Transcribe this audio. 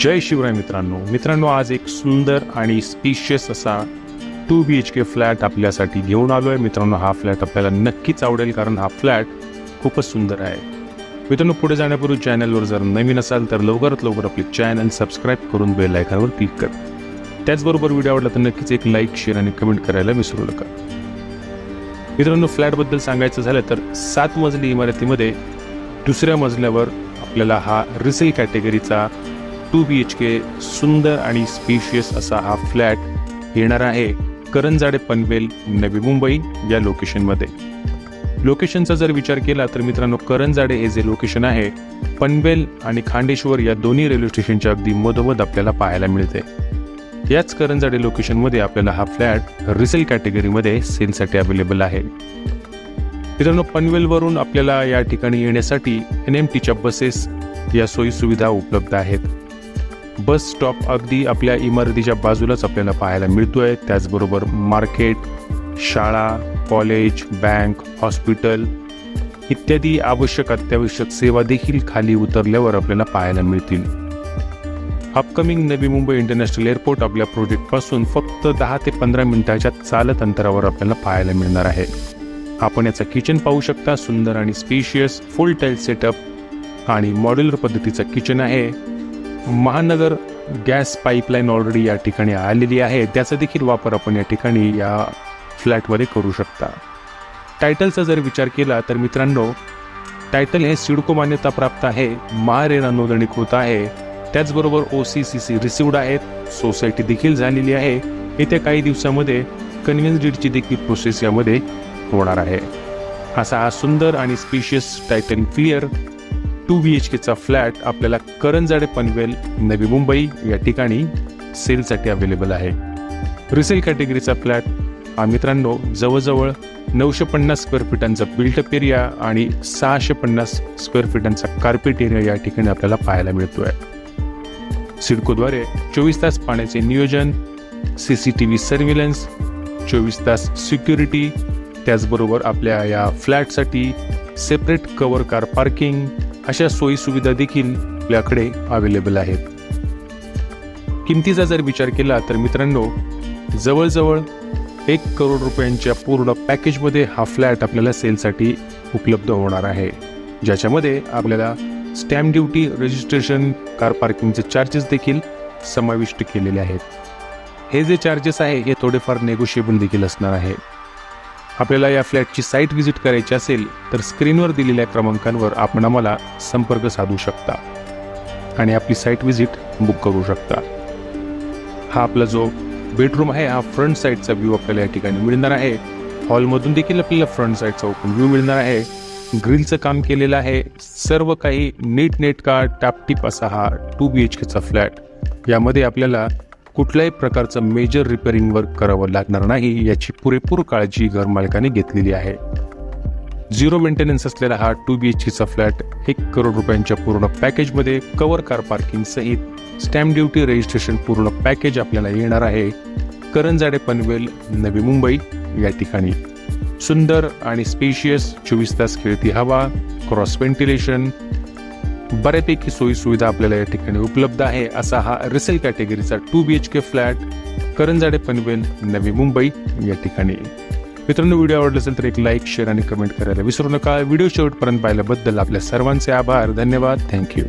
जय शिवराय मित्रांनो. मित्रांनो आज एक सुंदर आणि स्पिशियस असा two B H K flat आपल्यासाठी घेऊन आलो आहे मित्रांनो हा फ्लॅट आपल्याला नक्कीच आवडेल कारण हा फ्लॅट खूपच सुंदर आहे. मित्रांनो पुढे जाण्यापूर्वी चॅनलवर जर नवीन असाल तर लवकरात लवकर आपले चॅनल सबस्क्राईब करून बेल आयकॉनवर क्लिक कर. त्याचबरोबर व्हिडिओ आवडला तर नक्कीच एक लाईक शेअर आणि कमेंट करायला विसरू नका. मित्रांनो फ्लॅटबद्दल सांगायचं झालं तर सात मजली इमारतीमध्ये दुसऱ्या मजल्यावर आपल्याला हा रिसेल कॅटेगरीचा टू बी एच के सुंदर आणि स्पेशियस असा हा फ्लॅट येणार आहे करंजाडे पनवेल नवी मुंबई या लोकेशनमध्ये. लोकेशनचा जर विचार केला तर मित्रांनो करंजाडे हे जे लोकेशन आहे पनवेल आणि खांडेश्वर या दोन्ही रेल्वे स्टेशनच्या अगदी मधोमध आपल्याला पाहायला मिळते. याच करंजाडे लोकेशनमध्ये आपल्याला हा फ्लॅट रिसेल कॅटेगरीमध्ये सेलसाठी अवेलेबल आहे. मित्रांनो पनवेलवरून आपल्याला या ठिकाणी येण्यासाठी एन एम टीच्या बसेस या सोयी सुविधा उपलब्ध आहेत. बस स्टॉप अगदी आपल्या इमारतीच्या बाजूलाच आपल्याला पाहायला मिळतोय. त्याचबरोबर मार्केट शाळा कॉलेज बँक हॉस्पिटल इत्यादी आवश्यक अत्यावश्यक सेवा देखील खाली उतरल्यावर आपल्याला पाहायला मिळतील. Upcoming Navi Mumbai international airport आपल्या प्रोजेक्टपासून फक्त दहा ते पंधरा मिनिटाच्या चालत अंतरावर आपल्याला पाहायला मिळणार आहे. आपण याचं किचन पाहू शकता. सुंदर आणि स्पेशियस फुल टाईल सेटअप आणि मॉड्युलर पद्धतीचं किचन आहे. महानगर गॅस पाईपलाईन ऑलरेडी या ठिकाणी आलेली आहे. त्याचा देखील वापर आपण या ठिकाणी या फ्लॅटमध्ये करू शकता. टायटलचा जर विचार केला तर मित्रांनो टायटल हे सिडको मान्यता प्राप्त आहे. महारेरा नोंदणीकृत आहे. त्याचबरोबर O C C C received आहेत. सोसायटी देखील झालेली आहे. येत्या काही दिवसामध्ये कन्व्हिन्स डीडची देखील प्रोसेस यामध्ये होणार आहे. असा हा सुंदर आणि spacious Titan clear two B H केचा flat आपल्याला करंजाडे पनवेल नवी मुंबई या ठिकाणी सेलसाठी अवेलेबल आहे. रिसेल कॅटेगरीचा फ्लॅट हा मित्रांनो जवळजवळ नऊशे पन्नास स्क्वेअर फीटांचा बिल्टअप एरिया आणि सहाशे पन्नास स्क्वेअर फीटांचा कार्पेट एरिया या ठिकाणी आपल्याला पाहायला मिळतोय. सिडकोद्वारे चोवीस तास पाण्याचे नियोजन C C T V surveillance चोवीस तास सिक्युरिटी त्याचबरोबर आपल्या या फ्लॅटसाठी सेपरेट कवर कार पार्किंग अशा सोयीसुविधा देखील आपल्याकडे अवेलेबल आहेत. किमतीचा जर विचार केला तर मित्रांनो जवळजवळ एक करोड रुपयांच्या पूर्ण पॅकेजमध्ये हा फ्लॅट आपल्याला सेलसाठी उपलब्ध होणार आहे. ज्याच्यामध्ये आपल्याला स्टॅम्प ड्युटी रजिस्ट्रेशन कार पार्किंगचे चार्जेस देखील समाविष्ट केलेले आहेत. हे जे चार्जेस आहे हे थोडेफार नेगोशिएबल देखील असणार आहे. आपल्याला या फ्लॅटची साईट व्हिजिट करायची असेल तर स्क्रीनवर दिलेल्या क्रमांकांवर आपण आम्हाला संपर्क साधू शकता आणि आपली साईट व्हिजिट बुक करू शकता. हा आपला जो बेडरूम आहे हा फ्रंट साईडचा व्ह्यू आपल्याला या ठिकाणी मिळणार आहे. हॉलमधून देखील आपल्याला फ्रंट साईडचा ओपन व्ह्यू मिळणार आहे. ग्रिलचं काम केलेलं आहे. सर्व काही नीट नेटका टापटीप असा हा टू बी एच केचा फ्लॅट. यामध्ये आपल्याला कुठल्याही प्रकारचं मेजर रिपेअरिंग वर्क करावं लागणार नाही याची पुरेपूर काळजी घरमालकाने घेतलेली आहे. झिरो मेंटेनन्स असलेला हा टू बी एच केचा फ्लॅट एक करोड रुपयांच्या पूर्ण पॅकेजमध्ये कवर कार पार्किंग सहित स्टॅम्प ड्युटी रजिस्ट्रेशन पूर्ण पॅकेज आपल्याला येणार आहे. करंजाडे पनवेल नवी मुंबई या ठिकाणी. सुंदर आणि स्पेशियस चोवीस तास खेळती हवा क्रॉस व्हेंटिलेशन बऱ्यापैकी सोयी सुविधा आपल्याला या ठिकाणी उपलब्ध आहे. असा हा resale कॅटेगरीचा two B H K flat Karanjade Panvel Navi Mumbai या ठिकाणी. मित्रांनो व्हिडिओ आवडला असेल तर एक लाईक शेअर आणि कमेंट करायला विसरू नका. व्हिडिओ शेवटपर्यंत पाहिल्याबद्दल आपल्या सर्वांचे आभार. धन्यवाद. थँक्यू